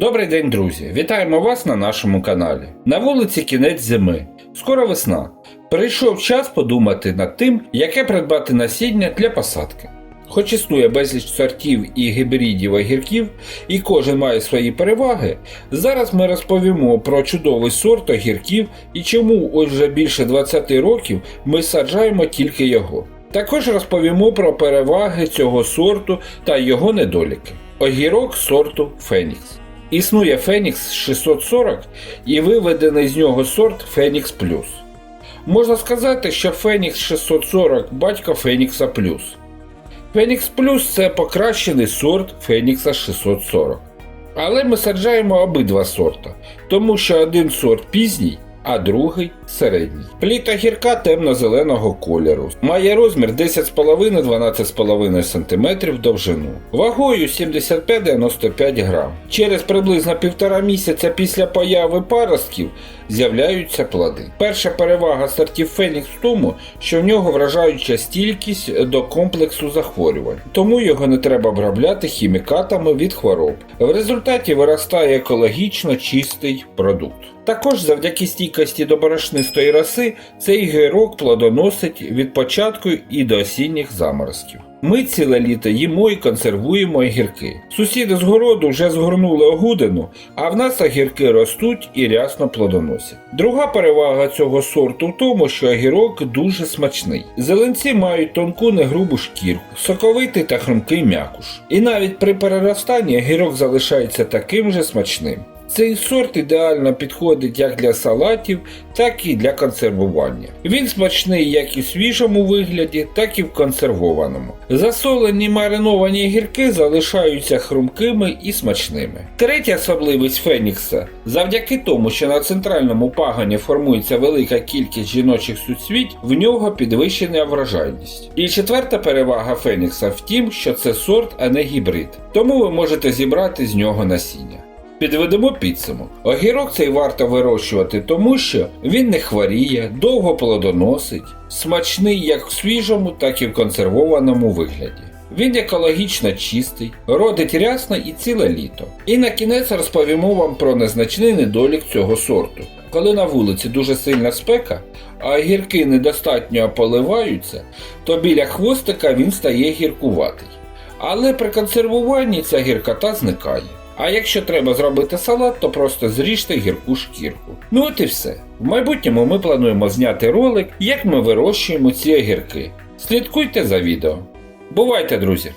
Добрий день, друзі! Вітаємо вас на нашому каналі. На вулиці кінець зими. Скоро весна. Прийшов час подумати над тим, яке придбати насіння для посадки. Хоч існує безліч сортів і гібридів огірків, і кожен має свої переваги, зараз ми розповімо про чудовий сорт огірків і чому ось вже більше 20 років ми саджаємо тільки його. Також розповімо про переваги цього сорту та його недоліки. Огірок сорту Фенікс. Існує Фенікс 640 і виведений з нього сорт Фенікс Плюс. Можна сказати, що Фенікс 640 батько Фенікса Плюс. Фенікс Плюс це покращений сорт Фенікса 640. Але ми саджаємо обидва сорта, тому що один сорт пізній, а другий середній. Пліта гірка темно-зеленого кольору. Має розмір 10,5-12,5 см довжину. Вагою 75-95 грам. Через приблизно півтора місяця після появи паростків з'являються плоди. Перша перевага сортів Фенікс в тому, що в нього вражаюча стількість до комплексу захворювань, тому його не треба обробляти хімікатами від хвороб. В результаті виростає екологічно чистий продукт. Також завдяки стійкості до борошнистої роси цей гирок плодоносить від початку і до осінніх заморозків. Ми ціле літо їмо і консервуємо огірки. Сусіди з городу вже згорнули огудину, а в нас огірки ростуть і рясно плодоносять. Друга перевага цього сорту в тому, що огірок дуже смачний. Зеленці мають тонку негрубу шкірку, соковитий та хрумкий м'якуш. І навіть при переростанні огірок залишається таким же смачним. Цей сорт ідеально підходить як для салатів, так і для консервування. Він смачний як і в свіжому вигляді, так і в консервованому. Засолені мариновані гірки залишаються хрумкими і смачними. Третя особливість Фенікса завдяки тому, що на центральному пагані формується велика кількість жіночих суцвіть, в нього підвищена врожайність. І четверта перевага Фенікса в тім, що це сорт, а не гібрид, тому ви можете зібрати з нього насіння. Підведемо підсумок. Огірок цей варто вирощувати, тому що він не хворіє, довго плодоносить, смачний як в свіжому, так і в консервованому вигляді. Він екологічно чистий, родить рясно і ціле літо. І на кінець розповімо вам про незначний недолік цього сорту. Коли на вулиці дуже сильна спека, а огірки недостатньо поливаються, то біля хвостика він стає гіркуватий. Але при консервуванні ця гіркота зникає. А якщо треба зробити салат, то просто зріжте гірку шкірку. Ну от і все. В майбутньому ми плануємо зняти ролик, як ми вирощуємо ці огірки. Слідкуйте за відео. Бувайте, друзі!